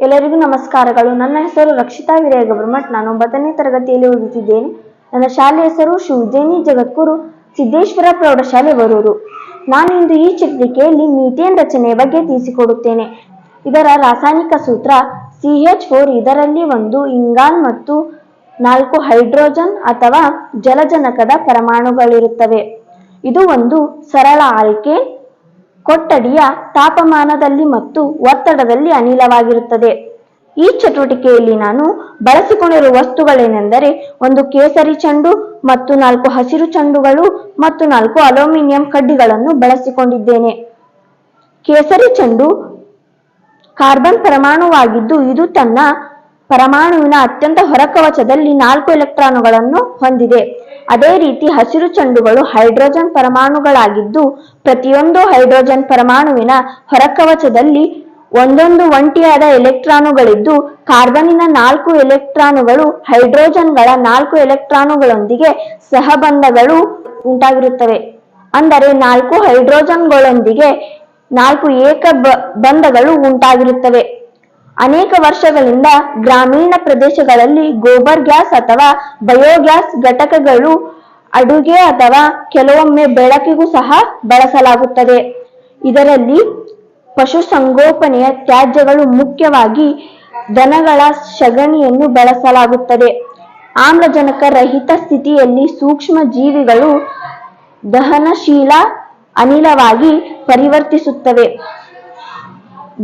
ಎಲ್ಲರಿಗೂ ನಮಸ್ಕಾರಗಳು. ನನ್ನ ಹೆಸರು ರಕ್ಷಿತಾ ವಿರಯ ಗೌರ್ಮಠ್ ನಾನು ಒಂಬತ್ತನೇ ತರಗತಿಯಲ್ಲಿ ಓದುತ್ತಿದ್ದೇನೆ. ನನ್ನ ಶಾಲೆ ಹೆಸರು ಶಿವಜೇನಿ ಜಗದ್ಗುರು ಸಿದ್ದೇಶ್ವರ ಪ್ರೌಢಶಾಲೆ ಬರೂರು. ಇಂದು ಈ ಚಟುವಟಿಕೆಯಲ್ಲಿ ಮೀಥೇನ್ ರಚನೆಯ ಬಗ್ಗೆ ತಿಳಿಸಿಕೊಡುತ್ತೇನೆ. ಇದರ ರಾಸಾಯನಿಕ ಸೂತ್ರ ಸಿ ಎಚ್ ಫೋರ್ ಇದರಲ್ಲಿ ಒಂದು ಇಂಗಾನ್ ಮತ್ತು ನಾಲ್ಕು ಹೈಡ್ರೋಜನ್ ಅಥವಾ ಜಲಜನಕದ ಪರಮಾಣುಗಳಿರುತ್ತವೆ. ಇದು ಒಂದು ಸರಳ ಆಲ್ಕೇನ್ ಕೊಠಡಿಯ ತಾಪಮಾನದಲ್ಲಿ ಮತ್ತು ಒತ್ತಡದಲ್ಲಿ ಅನಿಲವಾಗಿರುತ್ತದೆ. ಈ ಚಟುವಟಿಕೆಯಲ್ಲಿ ನಾನು ಬಳಸಿಕೊಂಡಿರುವ ವಸ್ತುಗಳೇನೆಂದರೆ ಒಂದು ಕೇಸರಿ ಚೆಂಡು ಮತ್ತು ನಾಲ್ಕು ಹಸಿರು ಚೆಂಡುಗಳು ಮತ್ತು ನಾಲ್ಕು ಅಲ್ಯೂಮಿನಿಯಂ ಕಡ್ಡಿಗಳನ್ನು ಬಳಸಿಕೊಂಡಿದ್ದೇನೆ. ಕೇಸರಿ ಚೆಂಡು ಕಾರ್ಬನ್ ಪರಮಾಣುವಾಗಿದ್ದು ಇದು ತನ್ನ ಪರಮಾಣುವಿನ ಅತ್ಯಂತ ಹೊರಕವಚದಲ್ಲಿ ನಾಲ್ಕು ಎಲೆಕ್ಟ್ರಾನುಗಳನ್ನು ಹೊಂದಿದೆ. ಅದೇ ರೀತಿ ಹಸಿರು ಚೆಂಡುಗಳು ಹೈಡ್ರೋಜನ್ ಪರಮಾಣುಗಳಾಗಿದ್ದು, ಪ್ರತಿಯೊಂದು ಹೈಡ್ರೋಜನ್ ಪರಮಾಣುವಿನ ಹೊರಕವಚದಲ್ಲಿ ಒಂದೊಂದು ಒಂಟಿಯಾದ ಎಲೆಕ್ಟ್ರಾನುಗಳಿದ್ದು, ಕಾರ್ಬನಿನ ನಾಲ್ಕು ಎಲೆಕ್ಟ್ರಾನುಗಳು, ಹೈಡ್ರೋಜನ್ಗಳ ನಾಲ್ಕು ಎಲೆಕ್ಟ್ರಾನುಗಳೊಂದಿಗೆ ಸಹಬಂಧಗಳು ಉಂಟಾಗಿರುತ್ತವೆ. ಅಂದರೆ ನಾಲ್ಕು ಹೈಡ್ರೋಜನ್ಗಳೊಂದಿಗೆ ನಾಲ್ಕು ಏಕ ಬಂಧಗಳು ಉಂಟಾಗಿರುತ್ತವೆ. ಅನೇಕ ವರ್ಷಗಳಿಂದ ಗ್ರಾಮೀಣ ಪ್ರದೇಶಗಳಲ್ಲಿ ಗೋಬರ್ ಗ್ಯಾಸ್ ಅಥವಾ ಬಯೋಗ್ಯಾಸ್ ಘಟಕಗಳು ಅಡುಗೆ ಅಥವಾ ಕೆಲವೊಮ್ಮೆ ಬೆಳಕಿಗೂ ಸಹ ಬಳಸಲಾಗುತ್ತದೆ. ಇದರಲ್ಲಿ ಪಶುಸಂಗೋಪನೆಯ ತ್ಯಾಜ್ಯಗಳು ಮುಖ್ಯವಾಗಿ ದನಗಳ ಸಗಣಿಯನ್ನು ಬಳಸಲಾಗುತ್ತದೆ. ಆಮ್ಲಜನಕ ರಹಿತ ಸ್ಥಿತಿಯಲ್ಲಿ ಸೂಕ್ಷ್ಮ ಜೀವಿಗಳು ದಹನಶೀಲ, ಅನಿಲವಾಗಿ ಪರಿವರ್ತಿಸುತ್ತವೆ.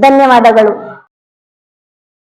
ಧನ್ಯವಾದಗಳು.